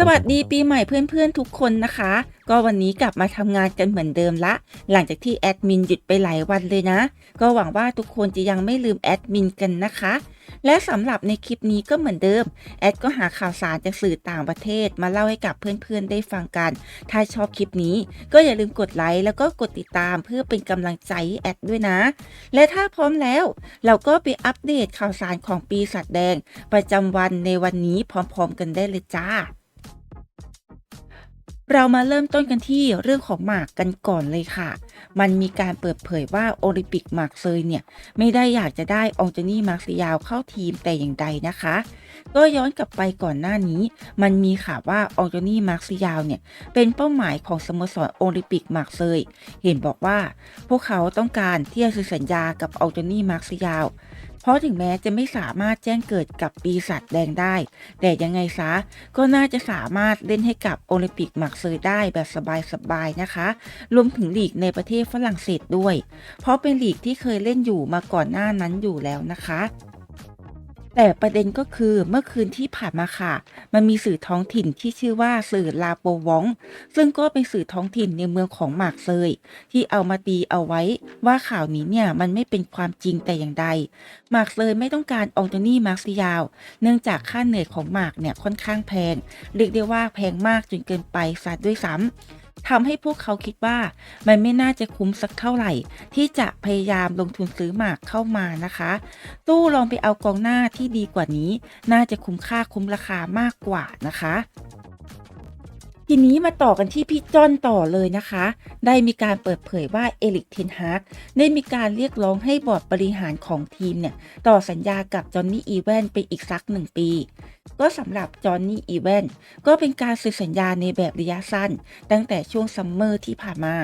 สวัสดีปีใหม่เพื่อนๆทุกคนนะคะ ก็วันนี้กลับมาทำงานกันเหมือนเดิมละ หลังจากที่แอดมินหยุดไปหลายวันเลยนะ ก็หวังว่าทุกคนจะยังไม่ลืมแอดมินกันนะคะ และสำหรับในคลิปนี้ก็เหมือนเดิม แอดก็หาข่าวสารจากสื่อต่างประเทศมาเล่าให้กับเพื่อนๆได้ฟังกัน ถ้าชอบคลิปนี้ ก็อย่าลืมกดไลค์แล้วก็กดติดตามเพื่อเป็นกำลังใจให้แอดด้วยนะ และถ้าพร้อมแล้ว เราก็ไปอัปเดตข่าวสารของปีศาจแดง ประจำวันในวันนี้พร้อม ๆ กันได้เลยจ้า เรามาเริ่มต้นกันที่เรื่องของหมากกันก่อนเลยค่ะ มันมีการเปิดเผยว่าโอลิมปิกหมากเซยเนี่ย ไม่ได้อยากจะได้องเจนี่มาร์ซิยาวเข้าทีมแต่อย่างใดนะคะ ก็ย้อนกลับไปก่อนหน้านี้ มันมีข่าวว่าองเจนี่มาร์ซิยาวเนี่ย เป็นเป้าหมายของสโมสรโอลิมปิกหมากเซย เห็นบอกว่า พวกเขาต้องการที่จะเซ็นสัญญากับองเจนี่มาร์ซิยาว เพราะถึงแม้จะไม่สามารถแจ้งเกิดกับปีศาจแดงได้ แต่ยังไงซะก็น่าจะสามารถเล่นให้กับโอลิมปิกหมักเซยได้แบบสบายๆนะคะ รวมถึงลีกในประเทศฝรั่งเศสด้วย เพราะเป็นลีกที่เคยเล่นอยู่มาก่อนหน้านั้นอยู่แล้วนะคะ แต่ประเด็นก็คือเมื่อคืนที่ผ่านมาค่ะ มันมีสื่อท้องถิ่นที่ชื่อว่าสื่อลาโปวอง ซึ่งก็เป็นสื่อท้องถิ่นในเมืองของหมากเซยที่เอามาตีเอาไว้ว่าข่าวนี้เนี่ยมันไม่เป็นความจริงแต่อย่างใด หมากเซยไม่ต้องการองโตนี่มาร์ซิยาว เนื่องจากค่าเหนื่อยของหมากเนี่ยค่อนข้างแพงเรียกได้ว่าแพงมากจนเกินไปซะด้วยซ้ำ ทำให้พวกเขาคิดว่ามันไม่น่าจะคุ้มสักเท่าไหร่ ที่จะพยายามลงทุนซื้อหมากเข้ามานะคะ ตู้ลองไปเอากองหน้าที่ดีกว่านี้ น่าจะคุ้มค่าคุ้มราคามากกว่านะคะ ทีนี้มาต่อกันที่พี่จอนต่อเลยนะคะ ได้มีการเปิดเผยว่าเอลิกเทนฮากได้มีการเรียกร้องให้บอร์ดบริหารของทีมเนี่ย ต่อสัญญากับจอห์นนี่อีแวนไปอีกสักหนึ่งปี ก็สำหรับจอห์นนี่อีแวนก็เป็นการเซ็นสัญญาในแบบระยะสั้น ตั้งแต่ช่วงซัมเมอร์ที่ผ่านมา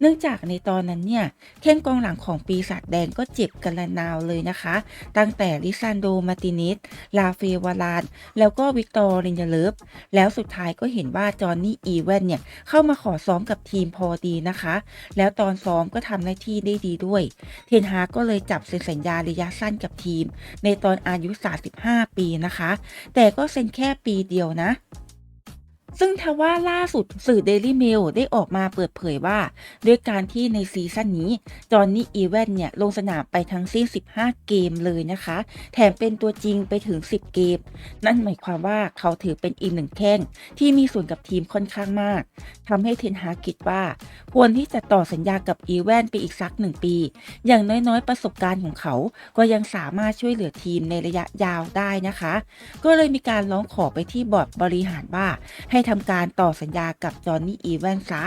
เนื่องจากในตอนนั้นเนี่ยแข้งกองหลังของปีศาจแดงก็เจ็บกันละนาวเลยนะคะ ตั้งแต่ลิซานโดมาติเนสลาเฟวารานแล้วก็วิกตอร์เรนเยเลฟแล้วสุดท้ายก็เห็นว่าจอห์นนี่อีเวนเนี่ยเข้ามาขอซ้อมกับทีมพอดีนะคะ แล้วตอนซ้อมก็ทำหน้าที่ได้ดีด้วย เทนฮาก็เลยจับเซ็นสัญญาระยะสั้นกับทีม ในตอนอายุ 35 ปีนะคะ แต่ก็เซ็นแค่ปีเดียวนะ ซึ่งทว่าล่าสุดสื่อ Daily Mail ได้ออกมาเปิดเผยว่า ด้วยการที่ในซีซั่นนี้ จอห์นนี่อีแวนเนี่ย ลงสนามไปทั้งสิ้น 15 เกมเลยนะคะ แถมเป็นตัวจริงไปถึง 10 เกม นั่นหมายความว่าเขาถือเป็นอีกหนึ่งแข้งที่มีส่วนกับทีมค่อนข้างมากทำให้เทนฮากคิดว่า ควรที่จะต่อสัญญากับอีแวนไปอีกสักหนึ่งปี อย่างน้อยๆ ประสบการณ์ของเขา ก็ยังสามารถช่วยเหลือทีมในระยะยาวได้นะคะ ก็เลยมีการร้องขอไปที่บอร์ดบริหารว่าให้ทำการต่อสัญญากับจอห์นนี่อีแวนซะ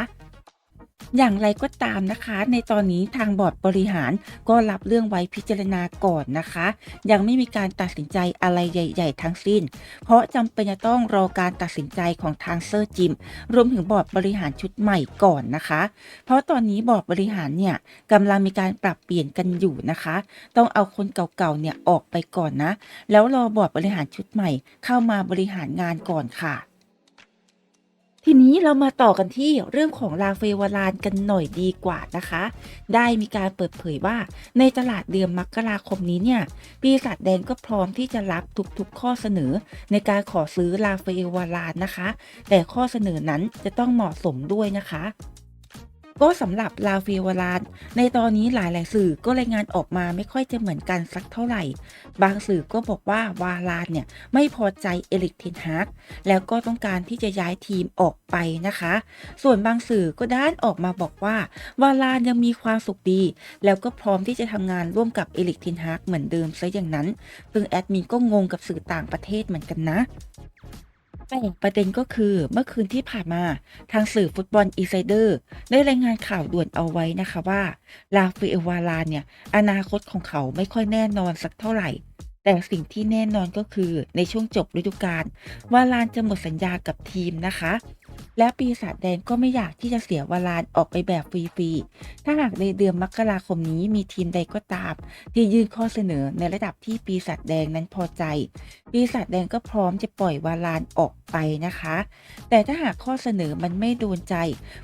อย่างไรก็ตามนะคะ ในตอนนี้ทางบอร์ดบริหารก็รับเรื่องไว้พิจารณาก่อนนะคะ ยังไม่มีการตัดสินใจอะไรใหญ่ ๆ ทั้งสิ้น เพราะจำเป็นจะต้องรอการตัดสินใจของทางเซอร์จิม รวมถึงบอร์ดบริหารชุดใหม่ก่อนนะคะ เพราะตอนนี้บอร์ดบริหารเนี่ยกำลังมีการปรับเปลี่ยนกันอยู่นะคะ ต้องเอาคนเก่าๆเนี่ยออกไปก่อนนะ แล้วรอบอร์ดบริหารชุดใหม่เข้ามาบริหารงานก่อนค่ะ ทีนี้เรามาต่อกันที่เรื่องของลาเฟวารานกันหน่อยดีกว่านะคะ ได้มีการเปิดเผยว่าในตลาดเดือนมกราคมนี้เนี่ยปีศาจแดงก็พร้อมที่จะรับทุกๆข้อเสนอ ในการขอซื้อลาเฟวารานนะคะ แต่ข้อเสนอนั้นจะต้องเหมาะสมด้วยนะคะ ก็สำหรับลาเฟวารานในตอนนี้หลายๆสื่อก็รายงานออกมาไม่ค่อยจะเหมือนกันสักเท่าไหร่ บางสื่อก็บอกว่าวาลานเนี่ยไม่พอใจเอลิกเทนฮากแล้วก็ต้องการที่จะย้ายทีมออกไปนะคะ ส่วนบางสื่อก็ด้านออกมาบอกว่าวาลานยังมีความสุขดี แล้วก็พร้อมที่จะทำงานร่วมกับเอลิกเทนฮากเหมือนเดิมซะอย่างนั้น ซึ่งแอดมินก็งงกับสื่อต่างประเทศเหมือนกันนะ แต่ประเด็นก็คือเมื่อคืนที่ผ่านมาทางสื่อฟุตบอลอีไซเดอร์ได้รายงานข่าวด่วนเอาไว้นะคะว่าลาฟิเอวาลานเนี่ย อนาคตของเขาไม่ค่อยแน่นอนสักเท่าไหร่ แต่สิ่งที่แน่นอนก็คือในช่วงจบฤดูกาลวาลานจะหมดสัญญากับทีมนะคะ และปีศาจแดงก็ไม่อยากที่จะเสียเวลาออกไปแบบฟรีๆ ถ้าหากในเดือนมกราคมนี้มีทีมใดก็ตาม ที่ยื่นข้อเสนอในระดับที่ปีศาจแดงนั้นพอใจ ปีศาจแดงก็พร้อมจะปล่อยวาลานออกไปนะคะ แต่ถ้าหากข้อเสนอมันไม่โดนใจ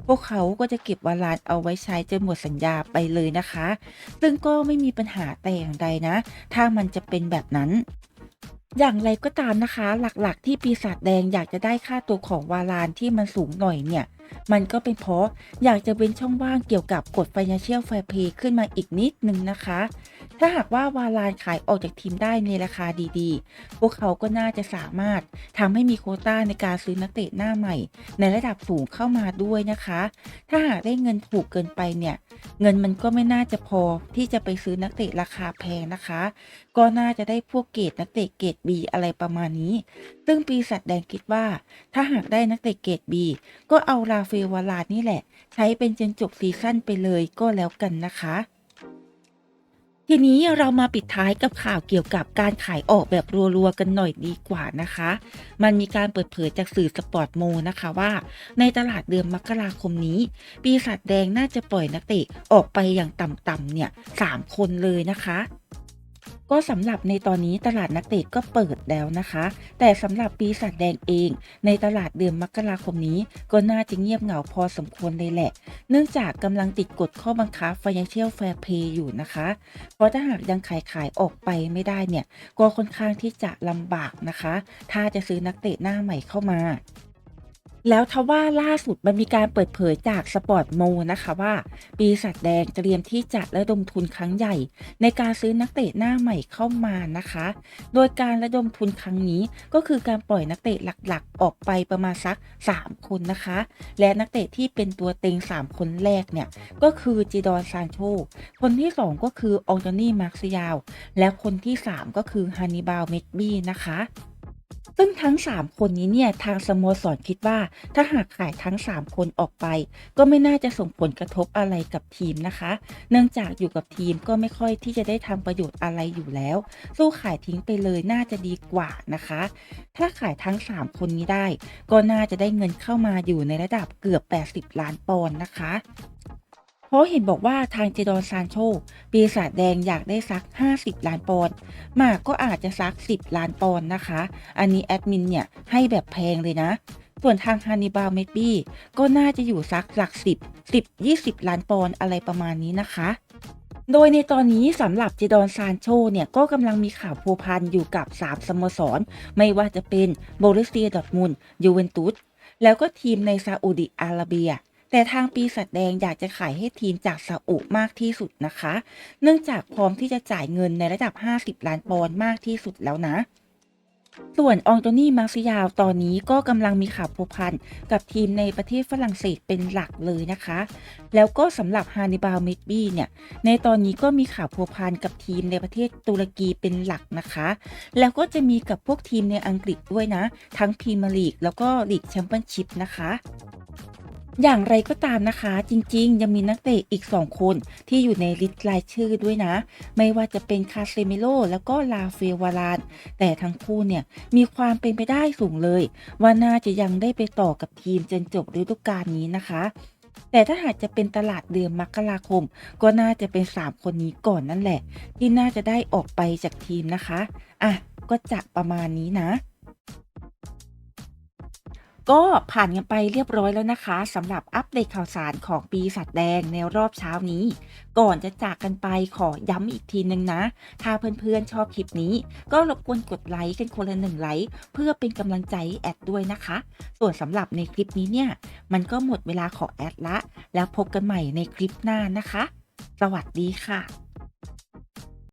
พวกเขาก็จะเก็บวาลานเอาไว้ใช้จนหมดสัญญาไปเลยนะคะ ซึ่งก็ไม่มีปัญหาแต่อย่างใดนะ ถ้ามันจะเป็นแบบนั้น อย่างไรก็ตามนะคะ หลักๆ ที่ปีศาจแดงอยากจะได้ค่าตัวของวาลานที่มันสูงหน่อยเนี่ย มันก็เป็นเพราะอยากจะเว้นช่องว่างเกี่ยวกับกฎ Financial Fair Play ขึ้นมาอีกนิดนึงนะคะ ถ้าหากว่าวาลานขายออกจากทีมได้ในราคาดีๆ พวกเขาก็น่าจะสามารถทำให้มีโคต้าในการซื้อนักเตะหน้าใหม่ ในระดับสูงเข้ามาด้วยนะคะ ถ้าหากได้เงินถูกเกินไปเนี่ย เงินมันก็ไม่น่าจะพอที่จะไปซื้อนักเตะราคาแพงนะคะ ก็น่าจะได้พวกเกรดนักเตะเกรด B อะไรประมาณนี้ ซึ่งปีศาจแดงคิดว่า ถ้าหากได้นักเตะเกรด B ก็เอาราเฟลวาลาดนี่แหละ ใช้เป็นจนจบซีซั่นไปเลยก็แล้วกันนะคะ ทีนี้เรามาปิดท้ายกับข่าวเกี่ยวกับการขายออกแบบรัวๆกันหน่อยดีกว่านะคะ มันมีการเปิดเผยจากสื่อสปอร์ตโมนะคะว่า ในตลาดเดือนมกราคมนี้ ปีศาจแดงน่าจะปล่อยนักเตะออกไปอย่างต่ำๆเนี่ยสามคนเลยนะคะ ก็สำหรับในตอนนี้ตลาดนักเตะก็เปิดแล้วนะคะ แต่สำหรับปีศาจแดงเอง ในตลาดเดือนมกราคมนี้ก็น่าจะเงียบเหงาพอสมควรเลยแหละ เนื่องจากกำลังติดกฎข้อบังคับ Financial Fair Play อยู่นะคะ เพราะถ้าหากยังขายขายออกไปไม่ได้เนี่ย ก็ค่อนข้างที่จะลำบากนะคะ ถ้าจะซื้อนักเตะหน้าใหม่เข้ามา แล้วทว่าล่าสุดมันมีการเปิดเผยจากสปอร์ตโมนะคะว่า ปีศาจแดงเตรียมที่จะระดมทุนครั้งใหญ่ ในการซื้อนักเตะหน้าใหม่เข้ามานะคะ โดยการระดมทุนครั้งนี้ก็คือการปล่อยนักเตะหลักๆ ออกไปประมาณสัก 3 คนนะคะ และนักเตะที่เป็นตัวเต็ง 3 คนแรกเนี่ยก็คือจีดอนซานโชคนที่ 2 ก็คือองจานี่มาร์คซิยาว และคนที่ 3 ก็คือฮานิบาลเมดบี้นะคะ ซึ่งทั้ง 3 คนนี้เนี่ยทางสโมสรคิดว่า ถ้าหากขายทั้ง 3 คนออกไป ก็ไม่น่าจะส่งผลกระทบอะไรกับทีมนะคะ เนื่องจากอยู่กับทีมก็ไม่ค่อยที่จะได้ทำประโยชน์อะไรอยู่แล้ว สู้ขายทิ้งไปเลยน่าจะดีกว่านะคะ ถ้าขายทั้ง 3 คนนี้ได้ ก็น่าจะได้เงินเข้ามาอยู่ในระดับเกือบ 80 ล้านปอนด์นะคะ เพราะเห็นบอกว่าทางเจดอนซานโชปีศาจแดงอยากได้สัก 50 ล้านปอนด์หมากก็อาจจะสัก 10 ล้านปอนด์นะคะ อันนี้แอดมินเนี่ยให้แบบแพงเลยนะ ส่วนทางฮานิบาลเมดบี้ก็น่าจะอยู่สักหลัก 10 10 20 ล้านปอนด์อะไรประมาณนี้นะคะโดยในตอนนี้สำหรับเจดอนซานโชเนี่ยก็กำลังมีข่าวพัวพันอยู่กับ 3 สโมสร ไม่ว่าจะเป็นโบริสเซียดอร์ทมุนยูเวนตุสแล้วก็ทีมในซาอุดิอาระเบีย แต่ทางปีศาจแดงอยากจะขายให้ทีมจากซาอุมากที่สุดนะคะ เนื่องจากพร้อมที่จะจ่ายเงินในระดับ 50 ล้านปอนด์มากที่สุดแล้วนะส่วนองโตนี่มาร์ซิยาวตอนนี้ก็กำลังมีข่าวพัวพันกับทีมในประเทศฝรั่งเศสเป็นหลักเลยนะคะ แล้วก็สำหรับฮานิบาลเมดบี้เนี่ย ในตอนนี้ก็มีข่าวพัวพันกับทีมในประเทศตุรกีเป็นหลักนะคะ แล้วก็จะมีกับพวกทีมในอังกฤษด้วยนะ ทั้งพรีเมียร์ลีกแล้วก็ลีกแชมเปี้ยนชิพนะคะ อย่างไรก็ตามนะคะ จริงๆ ยังมีนักเตะอีก 2 คนที่อยู่ในลิสต์รายชื่อด้วยนะ ไม่ว่าจะเป็นคาเซเมโลแล้วก็ลาเฟวาราน แต่ทั้งคู่เนี่ย มีความเป็นไปได้สูงเลย ว่าน่าจะยังได้ไปต่อกับทีมจนจบฤดูกาลนี้นะคะแต่ถ้าหากจะเป็นตลาดเดือนมกราคม ก็น่าจะเป็น 3 คนนี้ก่อนนั่นแหละ ที่น่าจะได้ออกไปจากทีมนะคะ อะ ก็จะประมาณนี้นะ ก็ผ่านกันไปเรียบร้อยแล้วนะคะสำหรับอัปเดตข่าวสารของปีศาจแดงในรอบเช้านี้ ก่อนจะจากกันไปขอย้ำอีกทีนึงนะ ถ้าเพื่อนๆชอบคลิปนี้ ก็รบกวนกดไลค์กันคนละหนึ่งไลค์เพื่อเป็นกำลังใจแอดด้วยนะคะ ส่วนสำหรับในคลิปนี้เนี่ย มันก็หมดเวลาขอแอดละ แล้วพบกันใหม่ในคลิปหน้านะคะ สวัสดีค่ะ